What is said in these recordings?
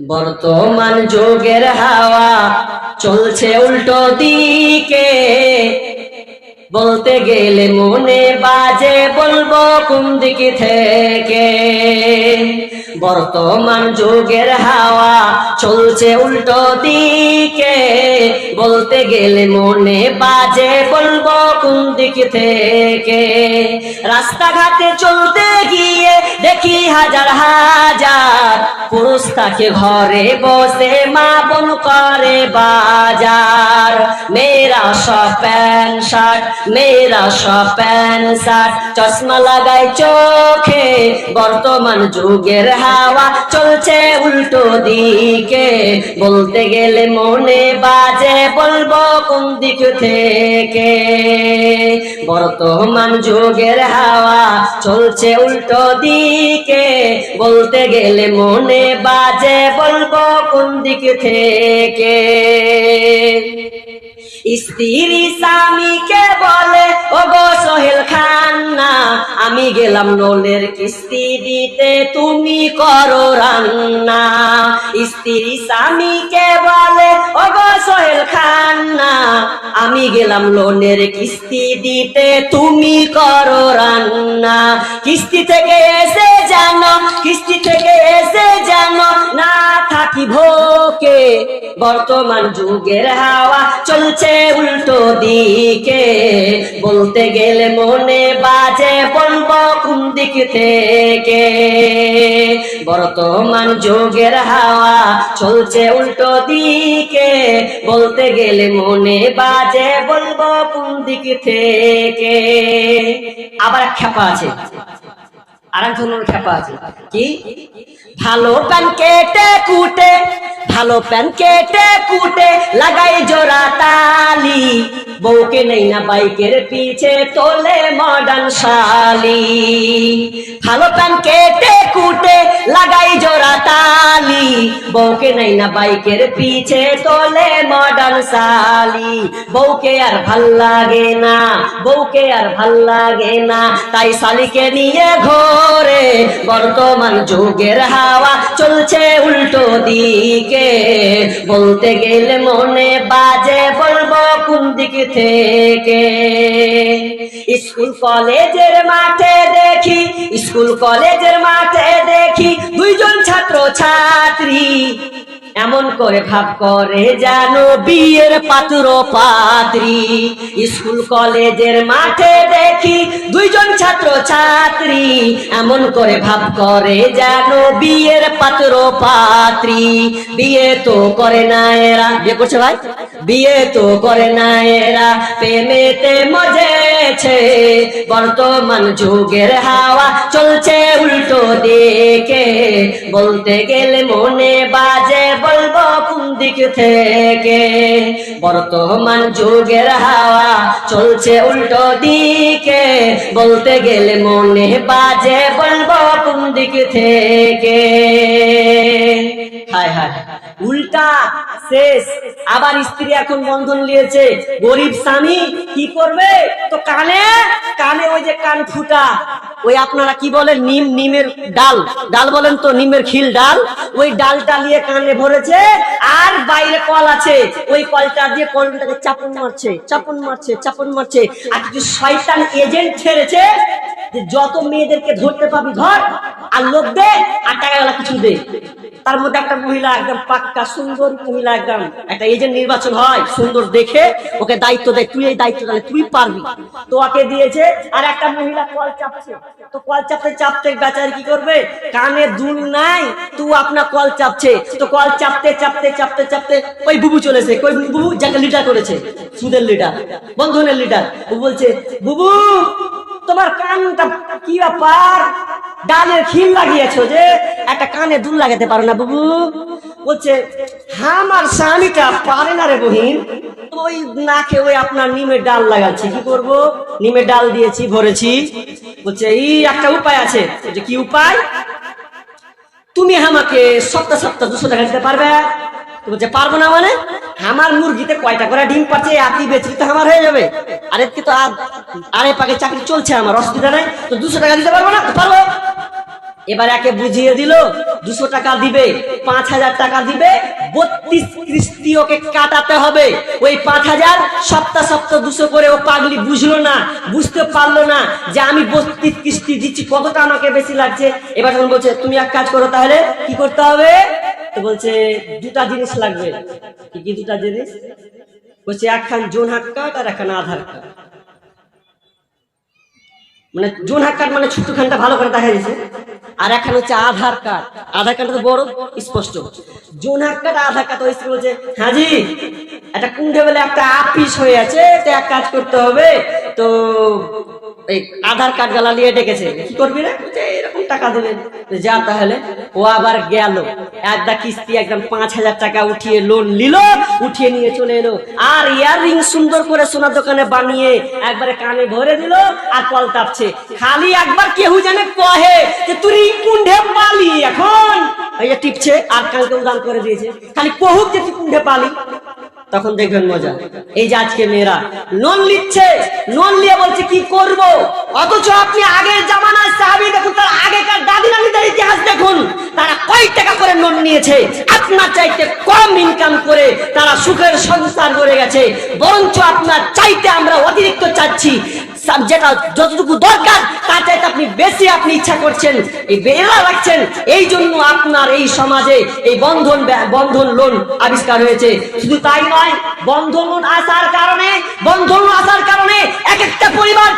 বর্তমান যোগের হাওয়া চলছে উল্টো দিকে। বলতে গেলে মনে বাজে বলব কোন দিকে থেকে? বর্তমান যুগের হাওয়া চলছে উল্টো দিকে। বলতে গেলে মনে বাজে বলব কোন দিক থেকে? রাস্তাঘাটে চলতে গিয়ে দেখি হাজার হাজার পুরুষ তাকে ঘরে বসে মা বোন করে বাজার। মেয়েরা সব প্যান্ট শার্ট মেয়েরা সব প্যান্ট চশমা লাগাই চোখে, বর্তমান যুগের হাওয়া চলছে উল্টো দিকে। বলতে গেলে মনে বাজে বলব কোন দিক থেকে? বর্তমান যুগের হাওয়া চলছে উল্টো দিকে। বলতে গেলে মনে বাজে বলব কোন দিক থেকে? স্ত্রী গেলাম লোনের কিস্তি দিতে, তুমি করো রান্না। স্ত্রী স্বামীকে বলে সোহেল খান না আমি গেলাম লোনের কিস্তি দিতে, তুমি করো রান্না। কিস্তি থেকে এসে জানো, কিস্তি থেকে এসে জানো, না থাকি ভোকে বর্তমান যুগের হাওয়া চলছে উল্টো দিকে। বলতে গেলে মনে বাজে বলব কোন দিক থেকে? বর্তমান যুগের হাওয়া চলছে উল্টো দিকে। বলতে গেলে মনে বাজে বলব কোন দিক থেকে? আবার খেপা আছে। আর কি? ভালো প্যান কেটে কুটে ভালো প্যান কেটে কুটে লাগাই জোড়া তালি। বউকে নেই না বাইকের পিছে তোলে মডার্ন শালি। ভালো প্যান কেটে কুটে লাগাই জোড়া তালি। বউকে নেই না বাইকের পিছে তোলে মডার্ন শালি। বউকে আর ভালো লাগে না, বউকে আর ভালো লাগে না। তাই শালিকে নিয়ে ঘোরে, বর্তমান যুগের হাওয়া চলছে উল্টো দিকে। বলতে গেলে মনে বাজে, বলব কোন দিক থেকে। স্কুল কলেজের মাঠে দেখি, স্কুল কলেজের মাঠে দেখি দুইজন ছাত্র ছাত্রী এমন করে ভাব করে জানো বিয়ের পাত্র পাত্রী। স্কুল কলেজের মাঠে দেখি দুইজন ছাত্র ছাত্রী এমন করে ভাব করে জানো বিয়ের পাত্র পাত্রী। বিয়ে তো করে না এরা। বিয়ে করছে ভাই? বিয়ে তো করে না এরা, প্রেমেতে মজেছে। বর্তমান যুগের হাওয়া চলছে উল্টো দিকে। বলতে গেলে মনে বাজে বলব কোন দিক থেকে। বর্তমান যুগের হাওয়া চলছে উল্টো দিকে। বলতে গেলে মনে বাজে বলব কোন দিক থেকে। হায় হায় উল্টা, শেষ। আবার স্ত্রী এখন বন্ধন নিয়েছে। গরিব স্বামী, কি করবে? তো কানে কানে ওই যে কান ফুটা। ওই আপনারা কি বলেন? নিম, নিমের ডাল। ডাল বলেন তো, নিমের খিল ডাল? ওই ডালটা নিয়ে কানে ভরেছে, আর বাইরে কল আছে। ওই কলটা দিয়ে কলটাকে চাপন মারছে চাপন মারছে চাপন মারছে। আর কিছু শয়তান এজেন্ট ছেড়েছে, যে যত মেয়েদেরকে ধরতে পাবি ধর, আর লোক দে, আর টাকাগুলা কিছু দে। তার মধ্যে একটা মহিলা একদম পাক্কা, সুন্দর মহিলা একদম, একটা এজেন্ট নির্বাচন হয়, সুন্দর দেখে ওকে দায়িত্ব দেয়। তুই এই দায়িত্ব তাহলে তুই পারবি। তো ওকে দিয়েছে, আর একটা মহিলা কল চাপছে। তো কল চাপতে চাপতে বেচারি কি করবে? কানে দুল নাই তুই আপনা কল চাপছে। তো কল চাপতে চাপতে চাপতে চাপতে ওই বুবু চলেছে ওই বুবু? যাকে লিডার করেছে, সুদের লিডার বন্ধনের লিডার ও বলছে, বুবু, তোমার কানটা কি ব্যাপার? ডালের খিল লাগিয়েছো যে একটা কানে দুল লাগাতে পারো না, বাবু। বলছে, আমার স্বামীটা পারে না রে বহিন। ওই নাকে ওই আপনার নিমের ডাল লাগাচ্ছি, কি করব? নিমের ডাল দিয়েছি, ভরেছি। বলছে, এই একটা উপায় আছে। যে কি উপায়? তুমি আমাকে সপ্তাহ সপ্তাহ দুশো টাকা দিতে পারবে। বলছে, পারব না মানে? আমার মুরগিতে কয়টা করে ডিম পাচ্ছে আপনি বেচি তো আমার হয়ে যাবে। আরে তো আর আরে পাকে চাকরি চলছে আমার, অসুবিধা নাই। তো দুশো টাকা দিতে পারব না? পারব। এবার একে বুঝিয়ে দিল, দুশো টাকা দিবে, পাঁচ হাজার টাকা দিবে, বত্রিশ ওকে কাটাতে হবে। ওই পাঁচ হাজার সপ্তাহ সপ্তাহ দুশো করে ও পাগলি বুঝলো না, বুঝতে পারল না যে আমি বত্রিশ কিস্তি দিচ্ছি কতটা আমাকে বেশি লাগছে। এবার তখন বলছে, তুমি এক কাজ করো তাহলে, কি করতে হবে? তো বলছে, দুটা জিনিস লাগবে। কি কি দুটা জিনিস? বলছে একখান জোন হাত কার্ড আর একখান আধার কার্ড মানে জোন হাত কার্ড মানে ছোট্টখানটা ভালো করে দেখা যাচ্ছে। আর এখানে হচ্ছে আধার কার্ড। আধার কার্ডটা তো বড় স্পষ্ট। জোনার কার্ড, আধার কার্ড, ওই স্কুল বলছে হ্যাঁ জি একটা কুণ্ঠে বলে একটা আপিস হয়ে আছে, তো এক কাজ করতে হবে, তো আধার কার্ড গালা নিয়ে ডেকেছে। কি করবি রে? এরকম টাকা দেবেন যা তাহলে। ও আবার গেল। একটা কিস্তি একদম পাঁচ হাজার টাকা উঠিয়ে লোন নিল, উঠিয়ে নিয়ে চলে এলো। আর ইয়াররিং সুন্দর করে সোনার দোকানে বানিয়ে একবারে কানে ভরে দিল আর পলতাপছে খালি একবার কেউ জানে কহে যে তুই কুণ্ঠে পালি এখন। টিপছে, আর কানকে উদান করে দিয়েছে। খালি কহুক যে, তুই কুণ্ঠে পালি। তখন দেখবেন মজা। এই যে আজকে মেয়েরা লোন নিচ্ছে লোন নিয়ে বলছে, কি করব? অথচ আপনি আগের জামানায় সাহাবি দেখুন, তার আগেকার দাদি নানিদের ইতিহাস দেখুন, তারা কয় টাকা করে লোন নিয়েছে? আপনার চাইতে কম ইনকাম করে তারা সুখের সংসার করে গেছে। বরঞ্চ আপনার চাইতে আমরা অতিরিক্ত চাচ্ছি। যেটা যতটুকু দরকার চাইতে আপনি বেশি আপনি ইচ্ছা করছেন, এই এই জন্য আপনার এই সমাজে এই বন্ধন বন্ধন লোন আবিষ্কার হয়েছে। শুধু তাই নয়, বন্ধন লোন আসার কারণে, বন্ধন আসার কারণে এক একটা পরিবার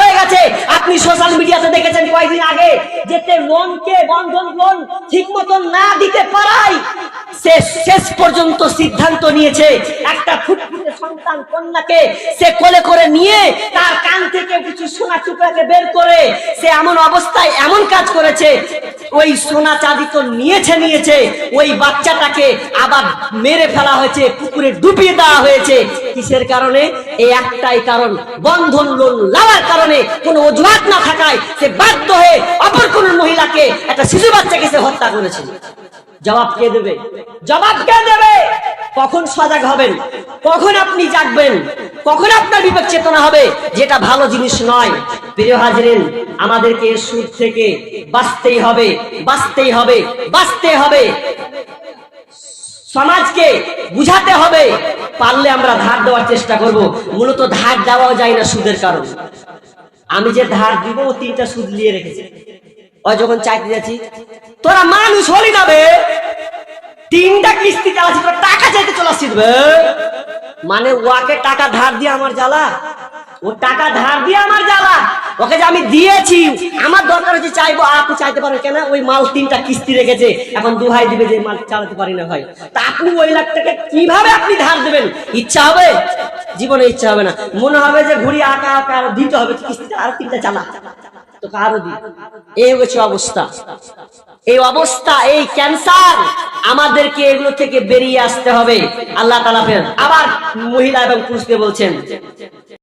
হয়ে গেছে। আপনি সোশ্যাল মিডিয়াতে দেখেছেন কয়েকদিন আগে, যেতে লোনকে বন্ধন লোন ঠিক মতন না দিতে পারায় সে শেষ পর্যন্ত সিদ্ধান্ত নিয়েছে। একটা সন্তান কন্যাকে সে কোলে করে নিয়ে তার কান থেকে কিছু সোনা টুকরাকে বের করে, সে এমন অবস্থায় এমন কাজ করেছে, ওই সোনা চাঁদি তো নিয়েছে নিয়েছে, ওই বাচ্চাটাকে আবার মেরে ফেলা হয়েছে, পুকুরে ডুবিয়ে দেওয়া হয়েছে। কিসের কারণে? এই একটাই কারণ, বন্ধন লোন লাগার কারণে কোনো অজুহাত না থাকায় সে বাধ্য হয়ে অপর কোন মহিলাকে, একটা শিশু বাচ্চাকে সে হত্যা করেছে। জবাব কে দেবে? জবাব কে দেবে? কখন সজাগ হবেন? কখন আপনি জাগবেন? কখন আপনার বিবেক চেতনা হবে? যেটা ভালো জিনিস নয়। প্রিয় হাজিরেন, আমাদেরকে সুদ থেকে বাঁচতেই হবে বাঁচতেই হবে, বাঁচতে হবে। সমাজকে বুঝাতে হবে। পারলে আমরা ধার দেওয়ার চেষ্টা করব। মূলত ধার দেওয়াও যায় না সুদের কারণ। আমি যে ধার দিব তিনটা সুদ নিয়ে রেখেছে। ও যখন চাইতে যাচ্ছি, তোরা মানুষ হলি না বে। তিনটা কিস্তি চালাচ্ছি, তোরা টাকা চাইতে চলে বে। মানে ওকে টাকা ধার দিয়ে আমার জ্বালা। ও টাকা ধার দিয়ে আমার জ্বালা। ওকে যে আমি দিয়েছি, আমার দরকার হচ্ছে চাইব আপনি চাইতে পারেন কেন? ওই মাল তিনটা কিস্তি রেখেছে, এখন দু ভাই দিবে যে মাল চালাতে পারি না ভাই। তা আপনি ওই লাখ টাকা কীভাবে আপনি ধার দেবেন? ইচ্ছা হবে? জীবনে ইচ্ছা হবে না। মনে হবে যে ঘুরি আঁকা আঁকা আরও দিতে হবে, কিস্তিটা, আর তিনটা চালা। অবস্থা। এই অবস্থা, এই ক্যান্সার আমাদেরকে এগুলো থেকে বেরিয়ে আসতে হবে। আল্লাহ আবার মহিলা এবং পুরুষকে বলছেন।